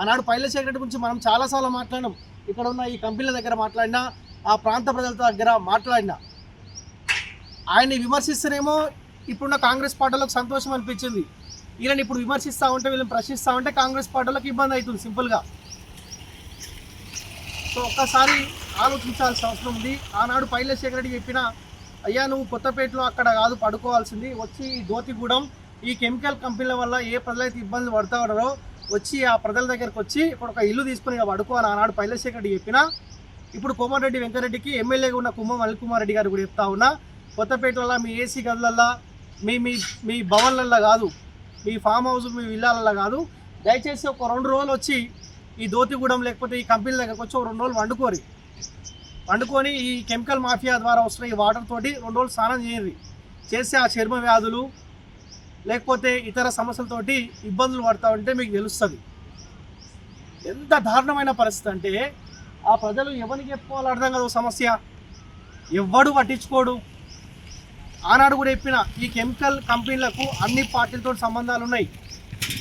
ఆనాడు పైల సెక్రటరీ గురించి మనం చాలాసార్లు మాట్లాడినాం. ఇక్కడ ఉన్న ఈ కంపెనీల దగ్గర మాట్లాడినా ఆ ప్రాంత ప్రజల దగ్గర మాట్లాడినా ఆయన్ని విమర్శిస్తేనేమో ఇప్పుడున్న కాంగ్రెస్ పార్టీలకు సంతోషం అనిపించింది. ఈయన ఇప్పుడు విమర్శిస్తూ ఉంటే వీళ్ళని ప్రశ్నిస్తూ ఉంటే కాంగ్రెస్ పార్టీలకు ఇబ్బంది అవుతుంది సింపుల్గా. సో ఒక్కసారి ఆలోచించాల్సిన అవసరం ఉంది. ఆనాడు పైల శేఖరెడ్డి చెప్పిన అయ్యా నువ్వు కొత్తపేటలో అక్కడ కాదు పడుకోవాల్సింది. వచ్చి ఈ దోతిగూడెం ఈ కెమికల్ కంపెనీల వల్ల ఏ ప్రజలైతే ఇబ్బందులు పడతా ఉన్నారో వచ్చి ఆ ప్రజల దగ్గరకు వచ్చి ఇక్కడ ఒక ఇల్లు తీసుకుని ఇక్కడ పడుకో అని ఆనాడు పైల రెడ్డి చెప్పిన ఇప్పుడు కోమారెడ్డి వెంకరెడ్డికి ఎమ్మెల్యేగా ఉన్న కుమ్మం అనిల్ కుమార్ రెడ్డి గారు కూడా చెప్తా ఉన్నా కొత్తపేటలలో మీ ఏసీ గదులల్లో మీ మీ మీ భవన్లల్లో కాదు మీ ఫామ్ హౌస్ మీ విల్లాలలో కాదు దయచేసి ఒక రెండు రోజులు వచ్చి ఈ దోతిగూడెం లేకపోతే ఈ కంపెనీల దగ్గరకు వచ్చి ఒక రెండు రోజులు వండుకోరి. వండుకొని ఈ కెమికల్ మాఫియా ద్వారా వస్తున్న ఈ వాటర్ తోటి రెండు రోజులు స్నానం చేయండి. చేస్తే ఆ చర్మ వ్యాధులు లేకపోతే ఇతర సమస్యలతోటి ఇబ్బందులు పడతా ఉంటే మీకు తెలుస్తుంది. ఎంత దారుణమైన పరిస్థితి అంటే ఆ ప్రజలు ఎవరికి చెప్పుకోవాలి అర్థం కదా సమస్య. ఎవ్వడు పట్టించుకోడు. ఆనాడు కూడా చెప్పిన ఈ కెమికల్ కంపెనీలకు అన్ని పార్టీలతో సంబంధాలు ఉన్నాయి.